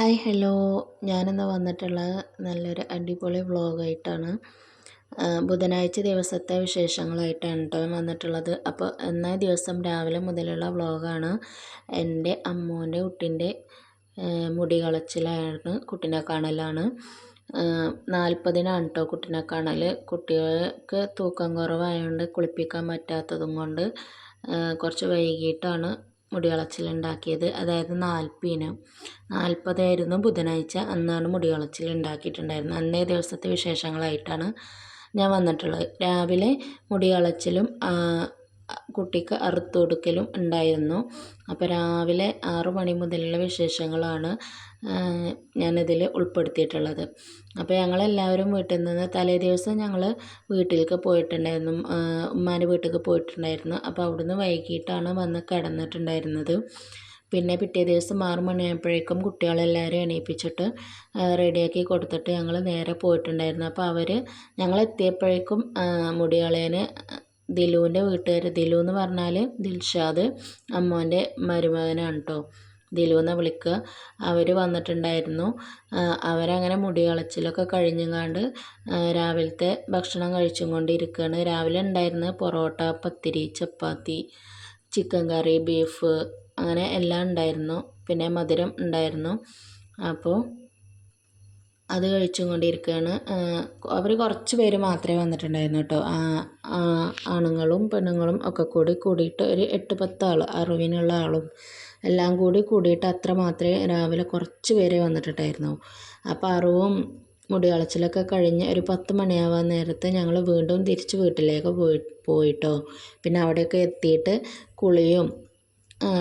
Hi hello. ഞാനിന്ന് വന്നിട്ടുള്ള നല്ലൊരു അടിപൊളി വ്ളോഗായിട്ടാണ്. ബുധനാഴ്ച ദിവസത്തെ വിശേഷങ്ങളായിട്ടാണ് കേട്ടോ വന്നിട്ടുള്ളത്. അപ്പോൾ എന്നാ ദിവസം രാവിലെ മുതലുള്ള വ്ളോഗാണ്. എന്റെ അമ്മൂന്റെ കുട്ടിന്റെ മുടി കളച്ചിലാണ് കുട്ടീനെ കാണലാണ്. നാൽപ്പതിനാണ് കേട്ടോ കുട്ടീനെ കാണൽ കുട്ടികൾക്ക് തൂക്കം കുറവായതുകൊണ്ട് കുളിപ്പിക്കാൻ പറ്റാത്തതും കൊണ്ട് കുറച്ച് വൈകിട്ടാണ് മുടി കളച്ചിലുണ്ടാക്കിയത് അതായത് നാൽപ്പതിന് നാൽപ്പതായിരുന്നു ബുധനാഴ്ച. അന്നാണ് മുടി കളച്ചിൽ ഉണ്ടാക്കിയിട്ടുണ്ടായിരുന്നത് അന്നേ ദിവസത്തെ വിശേഷങ്ങളായിട്ടാണ് ഞാൻ വന്നിട്ടുള്ളത്. രാവിലെ മുടി കളച്ചിലും കുട്ടിക്ക് അറുത്ത് കൊടുക്കലും ഉണ്ടായിരുന്നു. അപ്പോൾ രാവിലെ ആറു മണി മുതലുള്ള വിശേഷങ്ങളാണ് ഞാനിതിൽ ഉൾപ്പെടുത്തിയിട്ടുള്ളത്. അപ്പോൾ ഞങ്ങളെല്ലാവരും വീട്ടിൽ നിന്ന് തലേ ദിവസം ഞങ്ങൾ വീട്ടിലേക്ക് പോയിട്ടുണ്ടായിരുന്നു. ഉമ്മാന്റെ വീട്ടിലേക്ക് പോയിട്ടുണ്ടായിരുന്നു. അപ്പോൾ അവിടുന്ന് വൈകിട്ടാണ് വന്ന് കിടന്നിട്ടുണ്ടായിരുന്നത്. പിന്നെ പിറ്റേ ദിവസം ആറ് മണിയായപ്പോഴേക്കും കുട്ടികളെല്ലാവരും എണീപ്പിച്ചിട്ട് റെഡിയാക്കി കൊടുത്തിട്ട് ഞങ്ങൾ നേരെ പോയിട്ടുണ്ടായിരുന്നു. അപ്പോൾ അവർ ഞങ്ങളെത്തിയപ്പോഴേക്കും മുടികളേന് ദിലുവിന്റെ വീട്ടുകാർ ദിലു എന്ന് പറഞ്ഞാൽ ദിൽഷാദ് അമ്മോന്റെ മരുമകനാണ് കേട്ടോ ദിലു വിളിക്കുക. അവർ വന്നിട്ടുണ്ടായിരുന്നു. അവരങ്ങനെ മുടി കളച്ചിലൊക്കെ കഴിഞ്ഞങ്ങാണ്ട് രാവിലത്തെ ഭക്ഷണം കഴിച്ചും കൊണ്ടിരിക്കുകയാണ് രാവിലെ ഉണ്ടായിരുന്ന parotta pathiri chapati chicken curry beef അങ്ങനെ എല്ലാം ഉണ്ടായിരുന്നു. പിന്നെ മധുരം ഉണ്ടായിരുന്നു. അപ്പോൾ അത് കഴിച്ചും കൊണ്ടിരിക്കുകയാണ് അവർ കുറച്ച് പേര് മാത്രമേ വന്നിട്ടുണ്ടായിരുന്നു കേട്ടോ ആണുങ്ങളും പെണ്ണുങ്ങളും ഒക്കെ കൂടി കൂടിയിട്ട് ഒരു എട്ട് പത്ത് ആൾ അറിവിനുള്ള ആളും എല്ലാം കൂടി കൂടിയിട്ട് അത്ര മാത്രമേ രാവിലെ കുറച്ച് പേരെ വന്നിട്ടുണ്ടായിരുന്നു. അപ്പോൾ അറിവും മുടി കളച്ചിലൊക്കെ കഴിഞ്ഞ് ഒരു പത്ത് മണിയാവാൻ നേരത്ത് ഞങ്ങൾ വീണ്ടും തിരിച്ച് വീട്ടിലേക്ക് പോയി പോയിട്ടോ. പിന്നെ അവിടെയൊക്കെ എത്തിയിട്ട് കുളിയും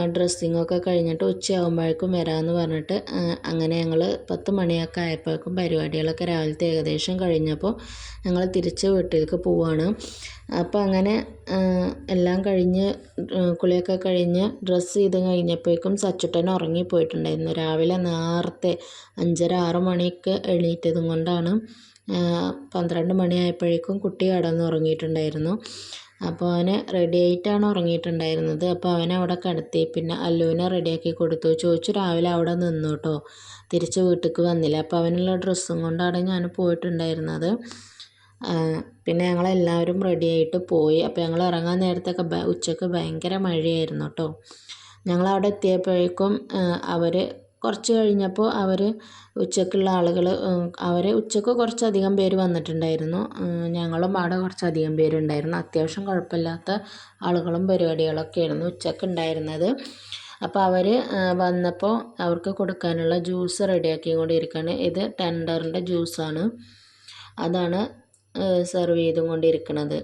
ഡ്രസ്സിങ്ങൊക്കെ കഴിഞ്ഞിട്ട് ഉച്ചയാകുമ്പോഴേക്കും വരാമെന്ന് പറഞ്ഞിട്ട് അങ്ങനെ ഞങ്ങൾ പത്ത് മണിയൊക്കെ ആയപ്പോഴേക്കും പരിപാടികളൊക്കെ രാവിലത്തെ ഏകദേശം കഴിഞ്ഞപ്പോൾ ഞങ്ങൾ തിരിച്ച് വീട്ടിലേക്ക് പോവുകയാണ് അപ്പോൾ അങ്ങനെ എല്ലാം കഴിഞ്ഞ് കുളിയൊക്കെ കഴിഞ്ഞ് ഡ്രസ്സ് ചെയ്ത് കഴിഞ്ഞപ്പോഴേക്കും സച്ചുട്ടൻ ഉറങ്ങിപ്പോയിട്ടുണ്ടായിരുന്നു രാവിലെ നേരത്തെ അഞ്ചര ആറ് മണിയൊക്കെ എണീറ്റതും കൊണ്ടാണ് പന്ത്രണ്ട് മണിയായപ്പോഴേക്കും കുട്ടി കടന്നുറങ്ങിയിട്ടുണ്ടായിരുന്നു. അപ്പോൾ അവന് റെഡി ആയിട്ടാണ് ഉറങ്ങിയിട്ടുണ്ടായിരുന്നത്. അപ്പോൾ അവനെ അവിടെ കിടത്തി. പിന്നെ അല്ലുവിനെ റെഡിയാക്കി കൊടുത്തു. ചോദിച്ചു രാവിലെ അവിടെ നിന്നു കേട്ടോ തിരിച്ച് വീട്ടിലേക്ക് വന്നില്ല. അപ്പോൾ അവനുള്ള ഡ്രസ്സും കൊണ്ടാണ് ഞാൻ പോയിട്ടുണ്ടായിരുന്നത്. പിന്നെ ഞങ്ങളെല്ലാവരും റെഡിയായിട്ട് പോയി. അപ്പോൾ ഞങ്ങൾ ഇറങ്ങാൻ നേരത്തൊക്കെ ഉച്ചയ്ക്ക് ഭയങ്കര മഴയായിരുന്നു കേട്ടോ ഞങ്ങളവിടെ എത്തിയപ്പോഴേക്കും അവർ കുറച്ച് കഴിഞ്ഞപ്പോൾ അവർ ഉച്ചക്കുള്ള ആളുകൾ അവർ ഉച്ചയ്ക്ക് കുറച്ചധികം പേര് വന്നിട്ടുണ്ടായിരുന്നു. ഞങ്ങളും അവിടെ കുറച്ചധികം പേരുണ്ടായിരുന്നു. അത്യാവശ്യം കുഴപ്പമില്ലാത്ത ആളുകളും പരിപാടികളൊക്കെ ആയിരുന്നു ഉച്ചയ്ക്ക് ഉണ്ടായിരുന്നത്. അപ്പോൾ അവർ വന്നപ്പോൾ അവർക്ക് കൊടുക്കാനുള്ള ജ്യൂസ് റെഡിയാക്കി കൊണ്ടിരിക്കുകയാണ്. ഇത് ടെൻഡറിന്റെ ജ്യൂസാണ്. അതാണ് സെർവ് ചെയ്തും കൊണ്ടിരിക്കുന്നത്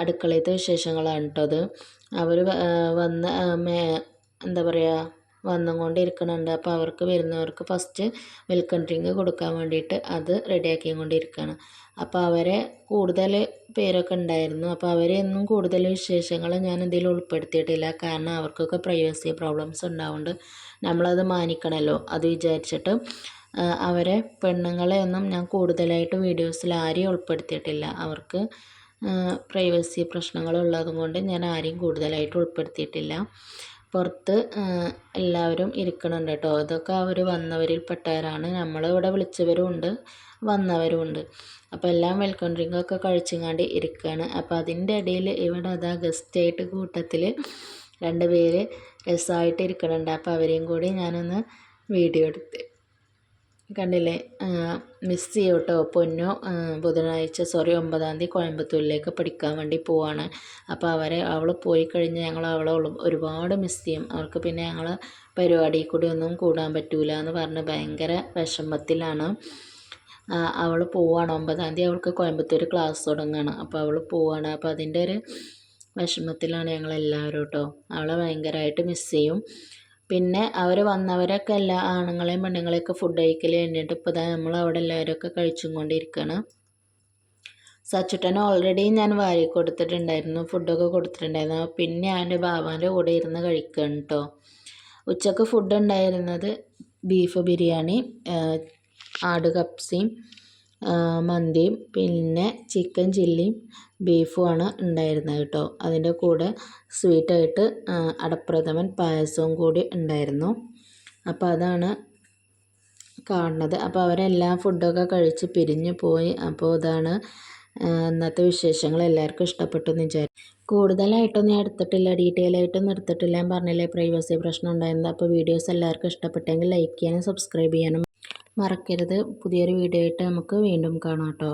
അടുക്കളയിലത്തെ വിശേഷങ്ങളാണ് കേട്ടോ അത്. അവർ വന്ന് എന്താ പറയുക വന്നുകൊണ്ടിരിക്കുന്നുണ്ട്. അപ്പോൾ അവർക്ക് വരുന്നവർക്ക് ഫസ്റ്റ് വെൽക്കം ഡ്രിങ്ക് കൊടുക്കാൻ വേണ്ടിയിട്ട് അത് റെഡിയാക്കി കൊണ്ടിരിക്കുകയാണ് അപ്പോൾ അവരെ കൂടുതൽ പേരൊക്കെ ഉണ്ടായിരുന്നു. അപ്പോൾ അവരെയൊന്നും കൂടുതൽ വിശേഷങ്ങൾ ഞാൻ ഇതിൽ ഉൾപ്പെടുത്തിയിട്ടില്ല. കാരണം അവർക്കൊക്കെ പ്രൈവസി പ്രോബ്ലംസ് ഉണ്ടാവുന്നുണ്ട്. നമ്മളത് മാനിക്കണമല്ലോ അത് വിചാരിച്ചിട്ട് അവരെ പെണ്ണുങ്ങളെ ഒന്നും ഞാൻ കൂടുതലായിട്ട് വീഡിയോസിൽ ആരെയും ഉൾപ്പെടുത്തിയിട്ടില്ല. അവർക്ക് പ്രൈവസി പ്രശ്നങ്ങളുള്ളതുകൊണ്ട് ഞാൻ ആരെയും കൂടുതലായിട്ട് ഉൾപ്പെടുത്തിയിട്ടില്ല. പുറത്ത് എല്ലാവരും ഇരിക്കുന്നുണ്ട് കേട്ടോ. ഇതൊക്കെ അവർ വന്നവരിൽ പെട്ടവരാണ്. നമ്മളിവിടെ വിളിച്ചവരും ഉണ്ട് വന്നവരും ഉണ്ട്. അപ്പോൾ എല്ലാം വെൽക്കം ഡ്രിങ്കൊക്കെ കഴിച്ചുങ്ങാണ്ട് ഇരിക്കുകയാണ് അപ്പോൾ അതിന്റെ ഇടയിൽ ഇവിടെ അതാ ഗസ്റ്റായിട്ട് കൂട്ടത്തിൽ രണ്ട് പേര് രസമായിട്ട് ഇരിക്കുന്നുണ്ട് അപ്പോൾ അവരെയും കൂടി ഞാനൊന്ന് വീഡിയോ എടുത്ത് കണ്ടില്ലേ? മിസ് ചെയ്യും കേട്ടോ പൊന്നു ബുധനാഴ്ച സോറി ഒമ്പതാം തീയതി കോയമ്പത്തൂരിലേക്ക് പഠിക്കാൻ വേണ്ടി പോവാണ്. അപ്പോൾ അവരെ അവൾ പോയി കഴിഞ്ഞ് ഞങ്ങൾ അവളെ ഒരുപാട് മിസ് ചെയ്യും. അവർക്ക് പിന്നെ ഞങ്ങൾ പരിപാടി കൂടി ഒന്നും കൂടാൻ പറ്റൂല എന്ന് പറഞ്ഞ് ഭയങ്കര വിഷമത്തിലാണ്. അവൾ പോവാണ്. ഒമ്പതാം തീയതി അവൾക്ക് കോയമ്പത്തൂർ ക്ലാസ് തുടങ്ങുകയാണ് അപ്പോൾ അവൾ പോവാണ്. അപ്പോൾ അതിന്റെ ഒരു വിഷമത്തിലാണ് ഞങ്ങളെല്ലാവരും കേട്ടോ അവളെ ഭയങ്കരമായിട്ട് മിസ് ചെയ്യും. പിന്നെ അവർ വന്നവരൊക്കെ എല്ലാ ആണുങ്ങളെയും പെണ്ണുങ്ങളെയൊക്കെ ഫുഡ് കഴിക്കൽ കഴിഞ്ഞിട്ട് ഇപ്പോൾ ഇതാ നമ്മൾ അവിടെ എല്ലാവരൊക്കെ കഴിച്ചും കൊണ്ടിരിക്കുകയാണ് സച്ചുട്ടൻ ഓൾറെഡി ഞാൻ വാരി കൊടുത്തിട്ടുണ്ടായിരുന്നു ഫുഡൊക്കെ കൊടുത്തിട്ടുണ്ടായിരുന്നു. പിന്നെ അവന്റെ ബാബാന്റെ കൂടെ ഇരുന്ന് കഴിക്കുകയാണ് കേട്ടോ ഉച്ചയ്ക്ക് ഫുഡ് ഉണ്ടായിരുന്നത് ബീഫ് ബിരിയാണി ആട് കപ്സിയും മന്തിയും പിന്നെ ചിക്കൻ ചില്ലിയും ബീഫുമാണ് ഉണ്ടായിരുന്നത് കേട്ടോ. അതിന്റെ കൂടെ സ്വീറ്റായിട്ട് അടപ്രഥമൻ പായസവും കൂടി ഉണ്ടായിരുന്നു. അപ്പോൾ അതാണ് കാണുന്നത്. അപ്പോൾ അവരെല്ലാം ഫുഡൊക്കെ കഴിച്ച് പിരിഞ്ഞു പോയി. അപ്പോൾ ഇതാണ് ഇന്നത്തെ വിശേഷങ്ങൾ. എല്ലാവർക്കും ഇഷ്ടപ്പെട്ടു എന്ന് വിചാരിക്കും കൂടുതലായിട്ടൊന്നും ഞാൻ എടുത്തിട്ടില്ല. ഡീറ്റെയിൽ ആയിട്ടൊന്നും എടുത്തിട്ടില്ല. ഞാൻ പറഞ്ഞില്ലേ പ്രൈവസി പ്രശ്നം ഉണ്ടായിരുന്നത് അപ്പോൾ വീഡിയോസ് എല്ലാവർക്കും ഇഷ്ടപ്പെട്ടെങ്കിൽ ലൈക്ക് ചെയ്യാനും സബ്സ്ക്രൈബ് ചെയ്യാനും മറക്കരുത്. പുതിയൊരു വീഡിയോ ആയിട്ട് നമുക്ക് വീണ്ടും കാണാം കേട്ടോ.